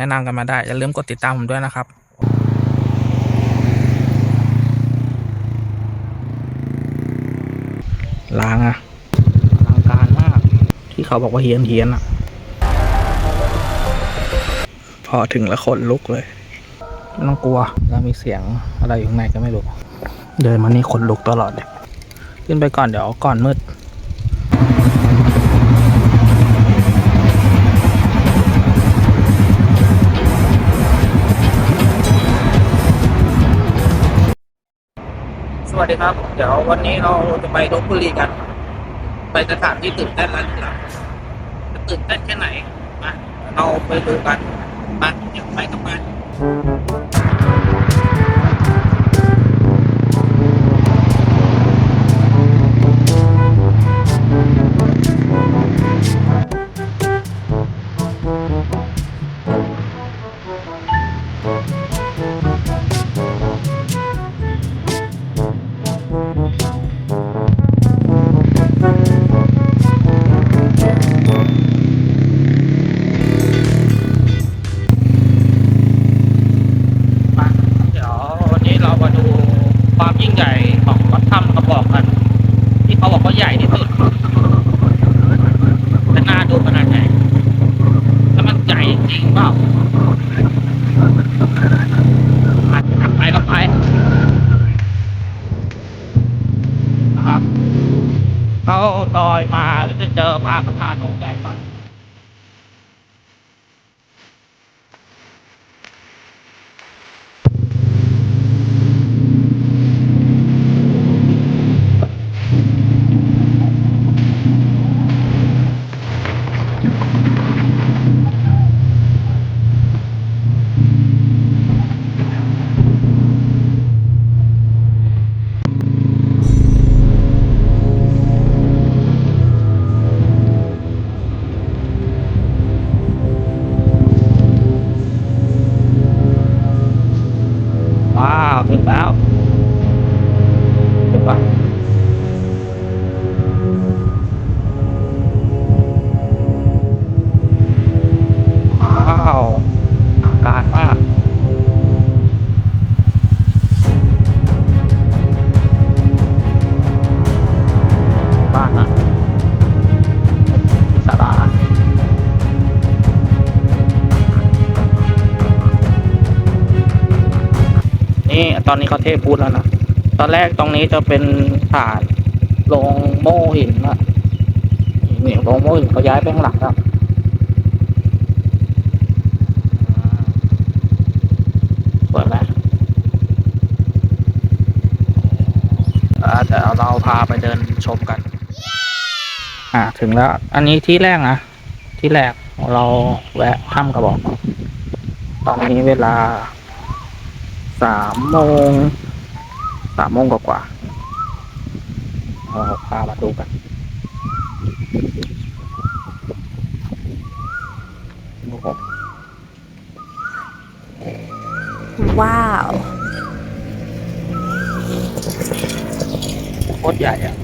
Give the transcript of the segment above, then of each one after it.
แนะนำกันมาได้ อย่าลืมกดติดตามผมด้วยนะครับล้างอะอลังการมาก ที่เขาบอกว่าเฮียนเฮียนอะพอถึงแล้วขนลุกเลย ไม่ต้องกลัว แล้วมีเสียงอะไรอยู่ข้างในก็ไม่รู้ เดินมานี่ขนลุกตลอดเลย ขึ้นไปก่อนเดี๋ยวก่อนมืด วัสดีครับ เดี๋ยววันนี้เราจะไปลบบุรีกัน ไปสถานที่ตื่นเต้นแล้วนครับจะตื่นเต้นแค่ไหนมาเราไปดูกันมาเดี๋ยวไปกันไป บอกกัน ที่เขาบอกว่าใหญ่ที่สุดแต่หน่าดูขนาดไหนแล้วมันใหญ่จริงเปล่า นี่ตอนนี้เขาเทพูดแล้วนะตอนแรกตรงนี้จะเป็นฐานโรงโม่หินอะนี่โรงโม่หินเขาย้ายไปข้างหลังแล้วสวยไหมอ่าเดี๋ยวเราพาไปเดินชมกัน อ่าถึงแล้ว อันนี้ที่แรกนะ ที่แรกเราแวะถ้ำกระบอก ตอนนี้เวลา สามโมงสามโมงกว่าๆเราพามาดูกันโอ้โหว้าวโคตรใหญ่อะ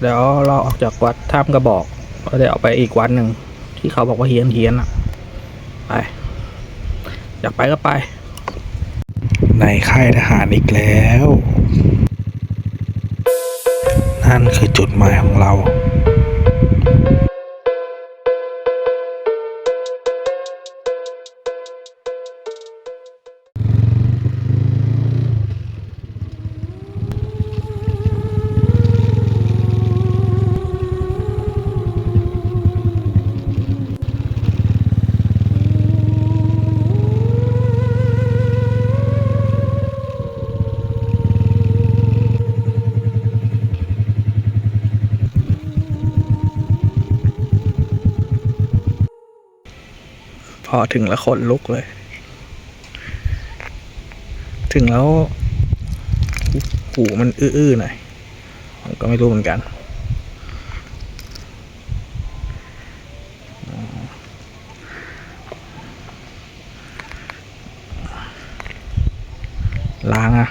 เดี๋ยวเราออกจากวัดถ้ำกระบอกก็เดี๋ยวไปอีกวัดหนึ่งที่เขาบอกว่าเฮียนเฮียนอะไป อยากไปก็ไป ในค่ายทหารอีกแล้ว นั่นคือจุดหมายของเรา พอถึงแล้วขนลุกเลย ถึงแล้วหูมันอื้อๆหน่อยผมก็ไม่รู้เหมือนกันล้างอะ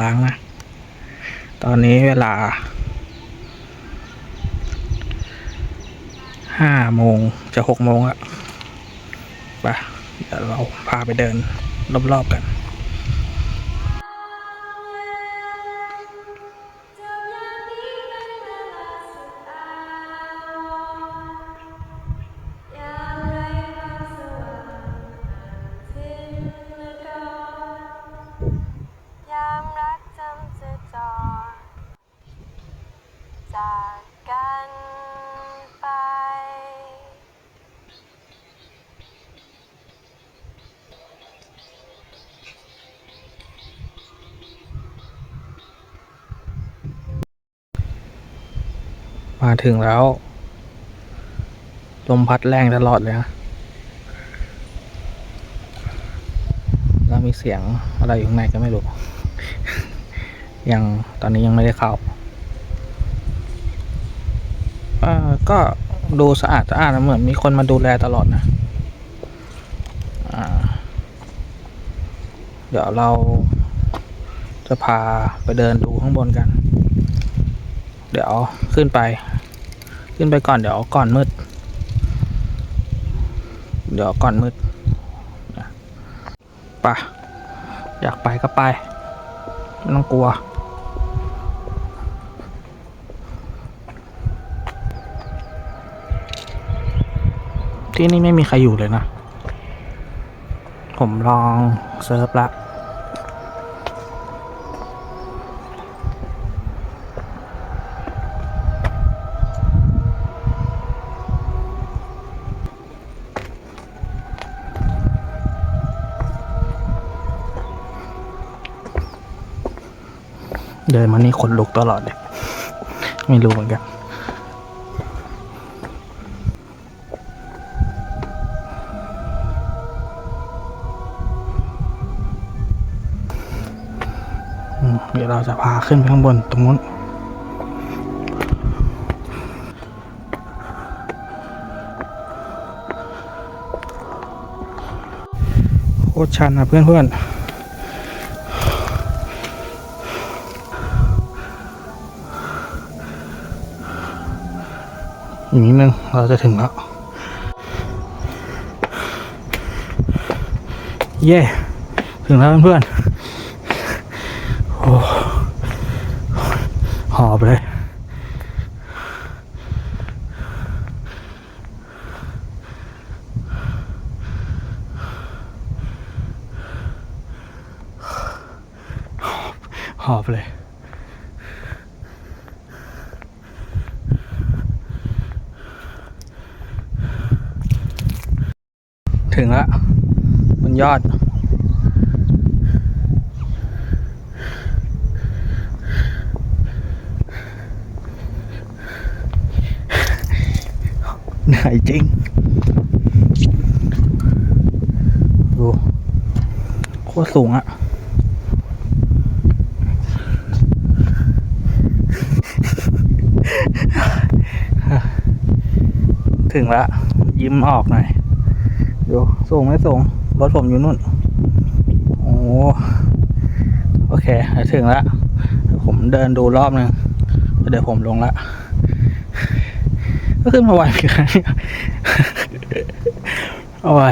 ล้างนะ ตอนนี้เวลาห้าโมงจะหกโมงอะ ไปเดี๋ยวเราพาไปเดินรอบๆกัน มาถึงแล้ว ลมพัดแรงตลอดเลยนะแล้วมีเสียงอะไรอยู่ข้างในก็ไม่รู้ ยังตอนนี้ยังไม่ได้เข้าก็ดูสะอาดสะอาดนะเหมือนมีคนมาดูแลตลอดนะเดี๋ยวเราจะพาไปเดินดูข้างบนกัน เดี๋ยวขึ้นไป ขึ้นไปก่อนเดี๋ยวก่อนมืด เดี๋ยวก่อนมืดปะอยากไปก็ไป ไม่ต้องกลัว ที่นี่ไม่มีใครอยู่เลยนะ ผมลองเซิร์ฟละ เดินมานี่ขนลุกตลอดเลย ไม่รู้เหมือนกัน เดี๋ยวเราจะพาขึ้นไปข้างบนตรงนู้นโคตรชันนะเพื่อนเพื่อนๆ อีกนิดนึงเราจะถึงแล้ว เย่ถึงแล้วเพื่อนๆโอ้หอบเลยหอบเลย ถึงแล้วบนยอด เหนื่อยจริง ดูโคตรสูงอะถึงแล้ว ยิ้มออกหน่อย ดูสูงไม่สูงรถผมอยู่นู่น โอ้โอเคถึงแล้วเดี๋ยวผมเดินดูรอบหนึ่งเดี๋ยวผมลงละก็ขึ้นมาไหวเหมือนกันเนี่ยเอาไว้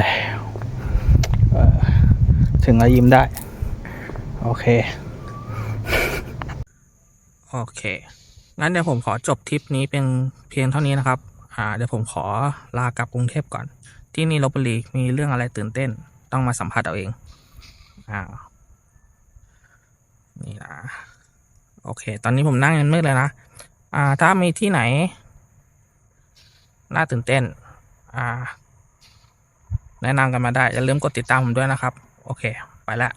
เอ่อถึงแล้วยิ้มได้ โอเค โอเค งั้นเดี๋ยวผมขอจบทริปนี้เป็นเพียงเท่านี้นะครับ อ่า เดี๋ยวผมขอลากลับกรุงเทพก่อน ที่นี่ลบบุรีมีเรื่องอะไรตื่นเต้น ต้องมาสัมผัสเอาเองอ่านี่นะโอเค ตอนนี้ผมนั่งยันมืดเลยนะอ่า ถ้ามีที่ไหน น่าตื่นเต้น อ่า แนะนำกันมาได้ อย่าลืมกดติดตามผมด้วยนะครับ โอเค ไปแล้ว